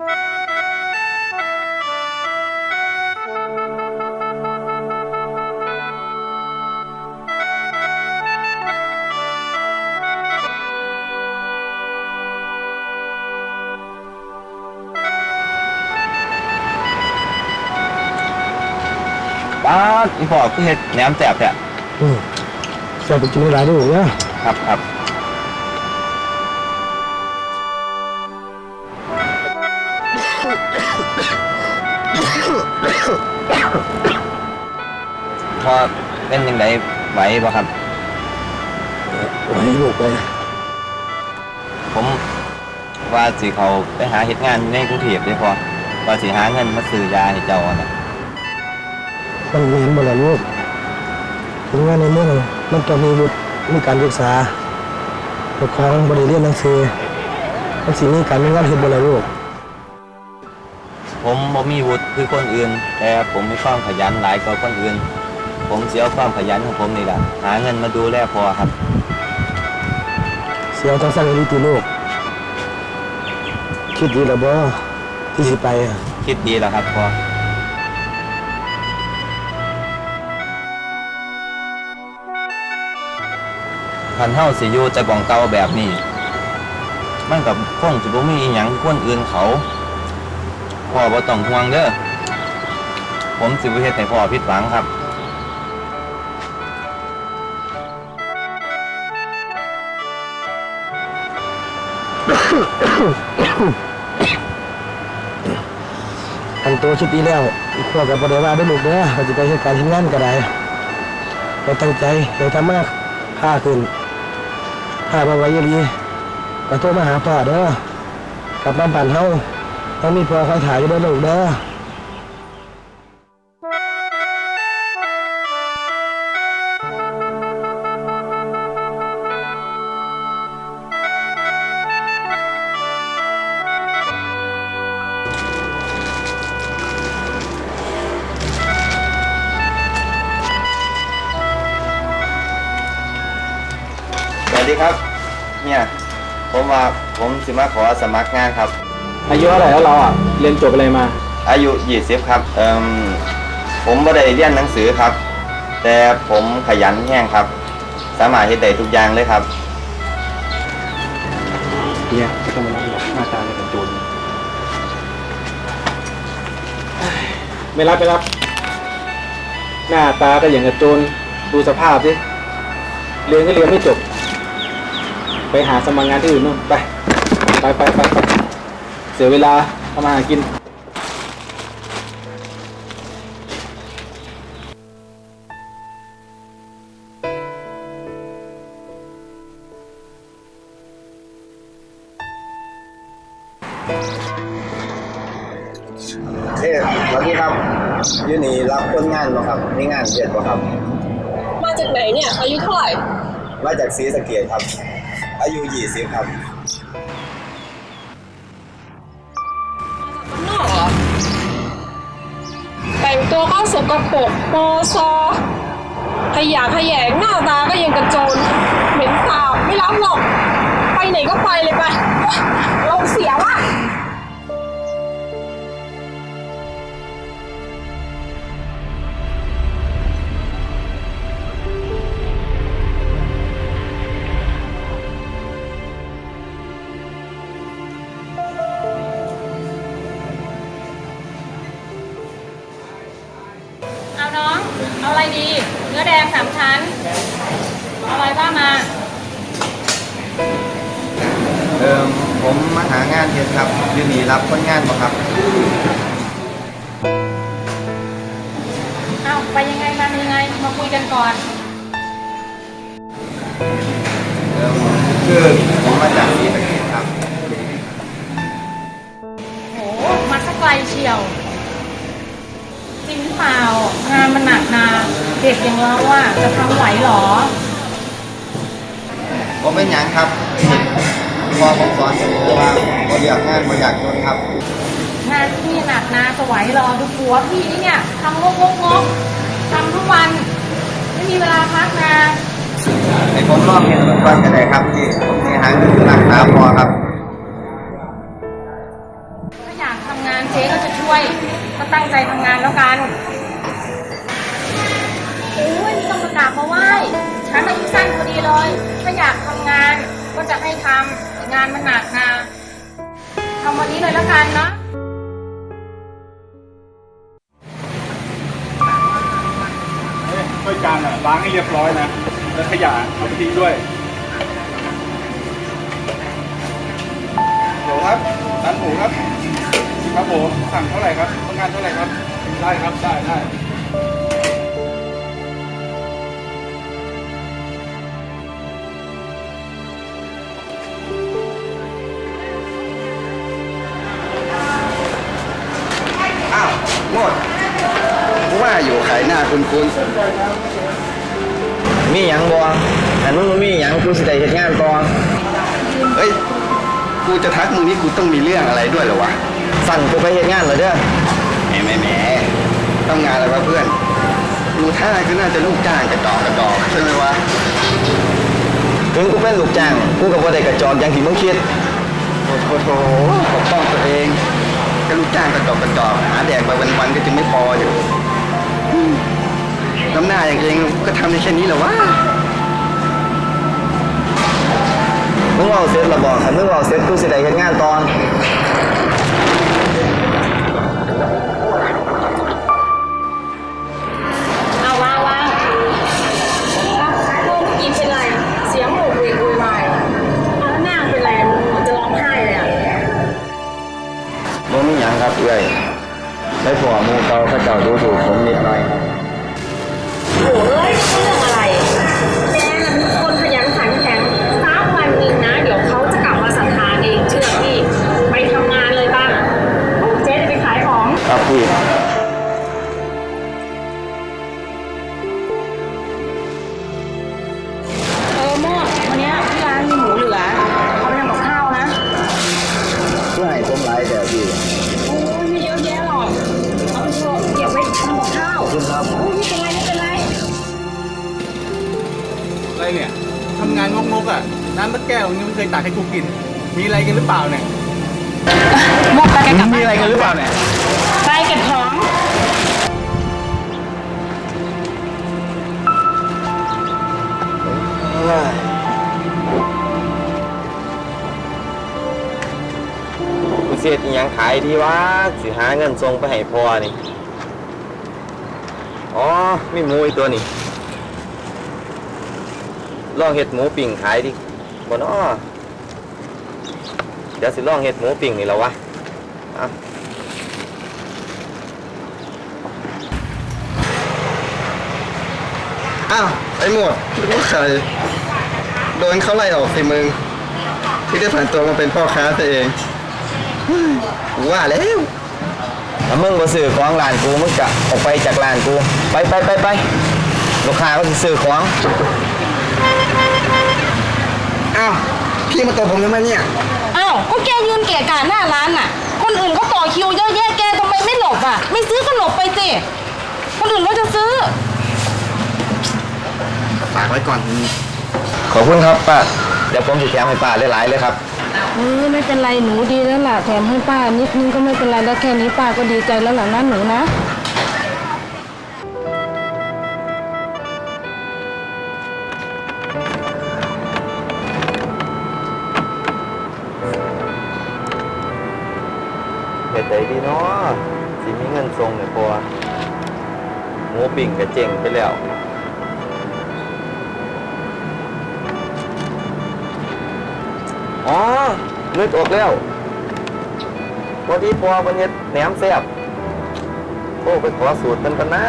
ป้าดอีพ่อคือเฮ็ดแหนมแสบแท้อืมใส่ไปกินหลายดูเนี่ย ครับครับ พอเป็นยังไงไหวบ่ครับไว้ลูกไป ผมว่าสิเขาไปหาเฮ็ดงานในกรุงเทพได้พอว่าสิหาเงินมาซื้อยาให้เจ้าน่ะมันเรียนบ่ละลูกถึงว่าในเมืองมันต้องมีวุฒิมีการศึกษาปกครองบริเรียนหนังสือมันสิมีการมีงานเฮ็ดบ่ละลูก ผมบ่มีวุฒิคือคนอื่น แต่ผมมีความขยันหลายกว่าคนอื่น ผมสิเอาความขยันของผมนี่ล่ะหาเงินมาดูแลพ่อครับ เสียวต้องสร้างอริติลูกคิดดีแล้วบ่ที่สิไปอะคิดดีแล้วครับพ่อคันเฮาสิอยู่แต่บ่องเก่าแบบนี้ มันกับคงสิบ่มีอีหยังคนอื่นเขา พ่อบ่ต้องห่วงเด้อ ผมสิบเฮ็ดให้พ่อผิดหวังครับ อันตัวคิดดีแล้วพวกกับบ่ได้ว่าได้อลูกเด้อว่าสิไปเฮ็ดการเฮ็ดงานก็ได้ให้ตั้งใจให้ทำมากค่าขึ้นค่าบ่ไหวอีหลีก็โทรมาหาพ่อเด้อกลับมาบ้านเฮา ต้องมีพอคอยถ่ายอยู่เด้อลูกเด้อสวัสดีครับ เนี่ย ผมว่าผมสิมาขอสมัครงานครับ อายุเท่าไหร่แล้วเราอะ เรียนจบอะไรมา อายุ20ครับเอ่มผมบ่ได้เรียนหนังสือครับ แต่ผมขยันแห้งครับ สามารถเฮ็ดได้ทุกอย่างเลยครับ เนี่ยไม่ต้องมารับหรอกหน้าตาเนี่ยเป็นโจรไม่รับไม่รับ หน้าตาก็อย่างกับโจรดูสภาพสิเรียนก็เรียนไม่จบ ไปหาสมัครงานที่อื่นนู่นไป ไปไปไปไปเสียเวลาทำมาหากิน เอ๊ะสวัสดีครับอยู่นี่รับคนงานบ่ครับมีงานเฮ็ดบ่ครับ มาจากไหนเนี่ย อายุเท่าไหร่ มาจากศรีสะเกษครับ อายุ20ครับ สกปรกโมซอขยะขยะหน้าตาก็ยังกระาหางานเฮ็ดครับอยู่นี่รับคนงานบ่ครับเอาไปยังไงมายังไงมาคุยกันก่อนเอ่มคือผมมาจากศรีสะเกษครับ โหมาสักไกลเชียวจริงหรือเปล่างานมันหนักนาเด็กอย่างเราอะจะทำไหวเหรอ ผมเป็นหยังครับ พอผมสอนอยู่ว่าบ่อยากงานบ่อยากจนครับ งานที่หนักนาจะไหวเหรอดูผัวพี่นี่เนี่ยทำงกงกงกทำทุกวัน ไม่มีเวลาพักนะให้ผมลองเห็นมันก่อนก็ได้ครับที่ผมสิหาเงินรักษาพอครับ ถ้าอยากเจ๊ก็จะช่วย ก็ตั้งใจทำงานแล้วกันโอ้ยไม่ต้องประกาศมาไหว้ฉันอายุสั้นพอดีเลย ถ้าอยากทำงานก็จะให้ทำ งานมันหนักนะทำวันนี้เลยแล้วกันเนาะถ้วยจานอะล้างให้เรียบร้อยนะ แล้วขยะเอาไปทิ้งด้วยโหลครับร้านหมูครับ ครับผมสั่งเท่าไหร่ครับต้องการเท่าไหร่ครับ ได้ครับ ได้ได้ อยู่ขายหน้าคุณคุณมีหยังบ่แต่มึงบ่มีหยังกูสิได้เฮ็ดงานก่อนเฮ้ย กูจะทักมึงนี่กูต้องมีเรื่องอะไรด้วยเหรอวะสั่งกูไปเฮ็ดงานเลยเด้อแหมแหมแหมต้องงานอะไรวะเพื่อน ดูท่าก็น่าจะลูกจ้างกระจอกกระจอกใช่ไหมวะ ถึงกูเป็นลูกจ้างกูก็บ่ได้กระจอกอย่างที่มึงคิด โอ้โหโถปกป้องตัวเองก็ลูกจ้างกระจอกกระจอกหาแดกไปวันๆก็จึงไม่ เองก็ทำได้แค่นี้เหรอวะมึงเว้าเสร็จแล้วบ่คันมึงเว้าเสร็จกูสิได้เฮ็ดงานตอนเอาวางวางลูกกินเป็นไร เสียงหมูกเวกโวยวายเอาแล้วหน้าเป็นไรหนูจะร้องไห้เลยอะบ่มีหยังครับเอ้ยไปผัวหมูเก่าเขาเจ้าดูถูกผมนิดหน่อยครับ โอ้ย แก้วยังไม่เคยตักให้กูกิน มีอะไรกันหรือเปล่าเนี่ยหมดไปกันกลับมีอะไรกันหรือเปล่าเนี่ยไปเก็บของ กูสิเฮ็ดอีหยังขายดีวะสิหาเงินส่งไปให้พ่อนี่ อ๋อมีหมูอีกตัวนี่ ลองเฮ็ดหมูปิ้งขายดิ บ่เนาะเดี๋ยวสิลองเฮ็ดหมูปิ้งนี่แหละวะอะอ้าว ไอ้หมวดรู้ว่าใครโดนเขาไล่ออกสิมึง ที่ได้ผ่านตัวมาเป็นพ่อค้าซะเองเฮ้ยกูว่าแล้ว ถ้ามึงบ่ซื้อของร้านกูมึงก็ออกไปจากร้านกู ไปไปไปไปลูกค้าก็สิซื้อของ อ้าวพี่มาตบผมทำไมเนี่ย อ้าวก็แกยืนเกะกะหน้าร้านน่ะ คนอื่นเขาต่อคิวเยอะแยะแกทำไมไม่หลบอะ ไม่ซื้อก็หลบไปสิ คนอื่นเขาจะซื้อ ฝากไว้ก่อน ขอบคุณครับป้า เดี๋ยวผมสิแถมให้ป้าหลายๆเลยครับ เออไม่เป็นไรหนูดีแล้วล่ะแถมให้ป้านิดนึงก็ไม่เป็นไรแล้วแค่นี้ป้าก็ดีใจแล้วล่ะนะหนูนะ เฮ็ดได้ดีเนาะสิมีเงินส่งเนี่ยพอหมูปิ้งก็เจ๊งไปแล้วอ๋อนึกออกแล้วพอดีพอมันเฮ็ดแหนมแซ่บโอ้ไปขอสูตรมันกันนะ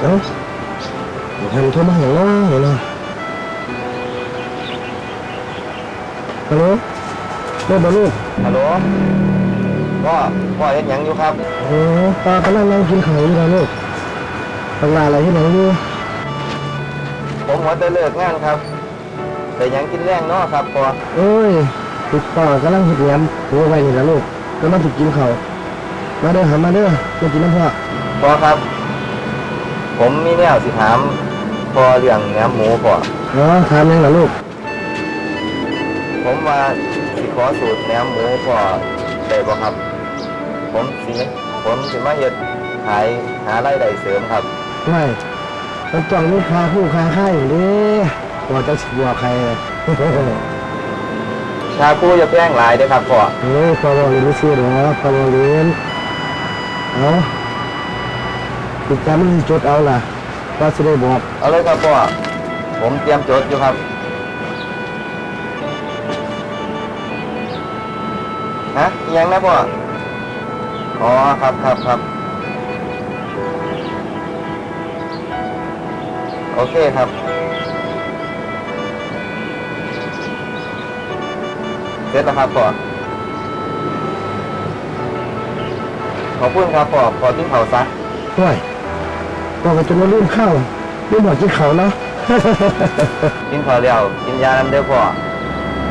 เอ้า ทำโทรมาอย่างน้อยนาะฮัลโหลแม่บอลูกฮัลโหลพ่อพ่อเฮ็ดหยังอยู่ครับโอ้ป้ากำลังนั่งกินข้าวอยู่นะลูกทำงานอะไรที่ไหนอยู่ผมหัวแต่เลิกงานครับ แต่หยังกินแรงเนาะครับพ่อเอ้ยติดป้ากำลังเห็ดแหนมหัวไว้นี่นะลูกแล้วมาถึงกินข้าวมาเด้อหามาเด้อมากินน้ำพ่อพ่อครับ ผมมีแนวสิถาม พอเรื่องเนื้อหมูพ่อเนาะถามยังล่ะลูก ผมว่าสิขอสูตรเนื้อหมูพ่อได้บ่ครับ ผมสิผมสิมาเฮ็ดขายหารายได้เสริมครับ ไม่มันต้องมีค่าคู่ค่าค่ายอยู่ดิว่าจะสิบัวใครชาคูจะแพงหลายเด้อครับพ่อเฮ้ยพอบอกเรียนไม่ซื้อหรอกพอบอกเรียนเอาติดตามมันจดเอาล่ะ ว่าจะได้บอกเอาเลยครับพ่อผมเตรียมจดอยู่ครับ ฮะอิหยังนะพ่อ อ๋อครับครับครับ โอเคครับ เสร็จแล้วครับพ่อ ขอบคุณครับพ่อพอที่เขาซะห้วย บอกกันจนว่าลืมข้าวลืมบอกกินเขาวเนาะ กินข้าวแล้วกินยาน้ำเด้อพ่อ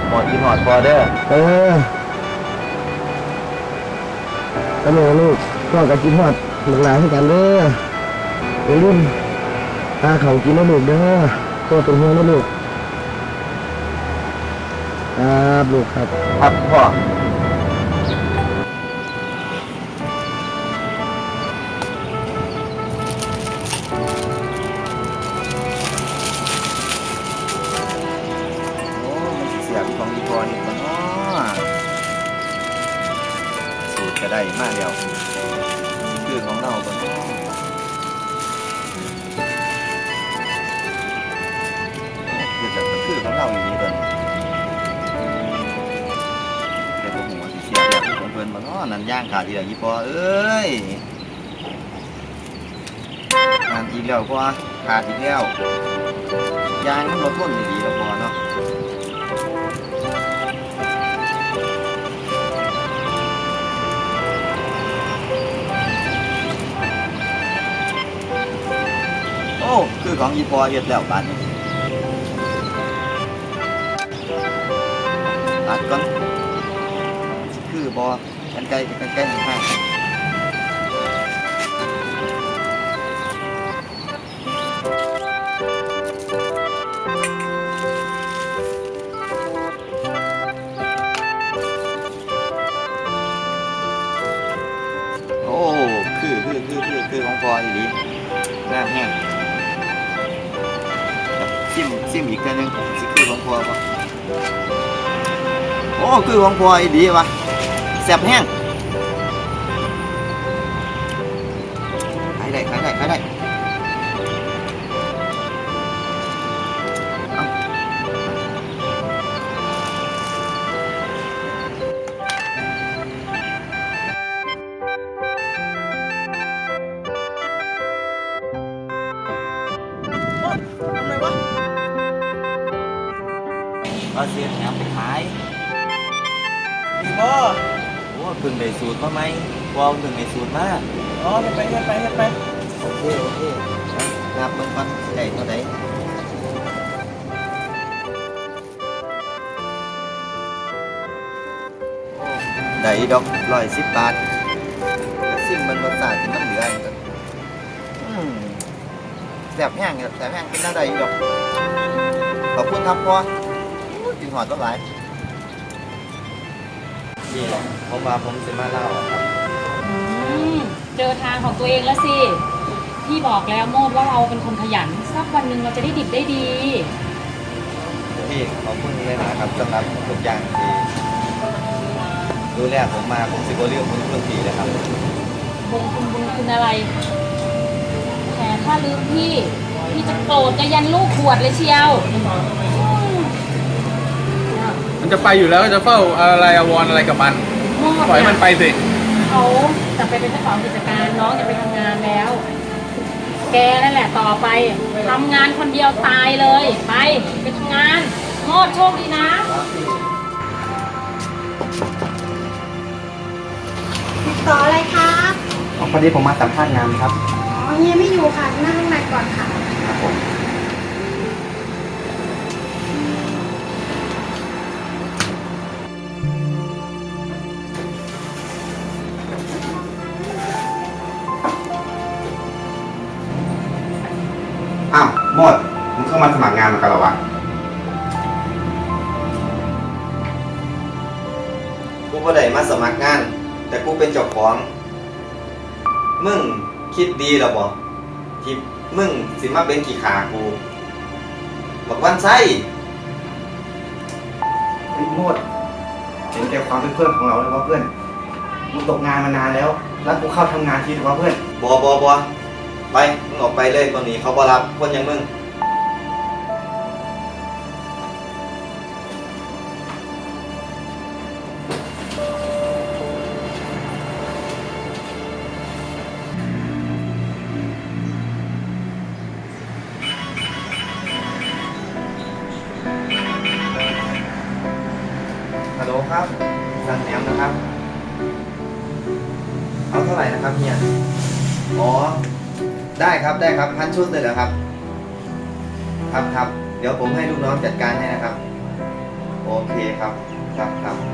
หมอกินหอดพอเด้อเออก็เลยลูกพ่อกับกินฮอดหลากหลายให้กันเด้ออย่าลืมหาเขาวกินนะลูกเด้อพ่อเป็นห่วงนะลูกครับลูกครับ ครับพ่อโอ้ ขาดอีกแล้วอีพอเอ้ยงานอีกแล้วพอขาดอีกแล้วยางมันบ่ทนดีแล้วพอเนาะโอ้คือของอีพอเฮ็ดแล้วบาดนี้ตัดก่อนคือบอ กันไกลกันไกลห่างโอ้คือคือคือคือคือของพออีหลีงามแห้งซิมซิมอีกแค่นึงสิคือของพอปะโอ้คือของพออีหลีวะแซ่บแห้ง มาไหมพอเพิ่งได้สูตรมาอ๋อไปไปไปไปโอเคโอเคเอานับเบิ่งก่อนสิได้เท่าใดได้ดอกร้อยสิบบาทก็ซิมมันรสชาติที่มันเหลืออยู่ก็อืมแซ่บแห้งครับแซ่บแห้งกินได้ได้ดอกขอบคุณครับพ่ออู้กินหอดก็หลายนี่ ผมว่าผมสิมาเล่าอะครับอืมเจอทางของตัวเองแล้วสิ พี่บอกแล้วโมดว่าเราเป็นคนขยัน สักวันหนึ่งเราจะได้ดิบได้ดี พี่ขอบคุณเลยนะครับสำหรับทุกอย่างที่ดูแลผมมาผมสิบเรื่องคุณคุณทีเลยครับบุญคุณบุญคุณอะไรแต่ถ้าลืมพี่ พี่จะโกรธจะยันลูกขวดเลยเชียวอืมมันจะไปอยู่แล้วจะเฝ้าอะไรอาวรอะไรกับมัน โมดปล่อยให้มันไปสิเขาจะไปเป็นเจ้าของกิจการน้องจะไปทำงานแล้ว แกนั่นแหละต่อไปทำงานคนเดียวตายเลย ไปไปทำงานโมดโชคดีนะ ติดต่ออะไรครับพอดีผมมาสัมภาษณ์งานครับ อ๋อเฮียไม่อยู่ค่ะนั่งข้างในก่อนค่ะอ้าวหม ดมึงเข้ามาสมัครงานมากันเหรอวะกูบ่ได้มาสมัครงาน แต่กูเป็นเจ้าของ มึงคิดดีแล้วบ่ที่มึงสิมาเป็นกี่ขากูบอกวันไส้ไอ้โมดเห็นแก่ความเป็นเพื่อนของเราเลยว่าเพื่อนมึงตกงานมานานแล้ว แล้วกูเข้าทำงานทีถือว่าเพื่อนบอบอบอ ไปมึงออกไปเลยตอนนี้เขาบ่รับคนอย่างมึง ได้ครับพันชุดเลยเหรอครับ ครับครับเดี๋ยวผมให้ลูกน้องจัดการให้นะครับ โอเคครับ ครับครับ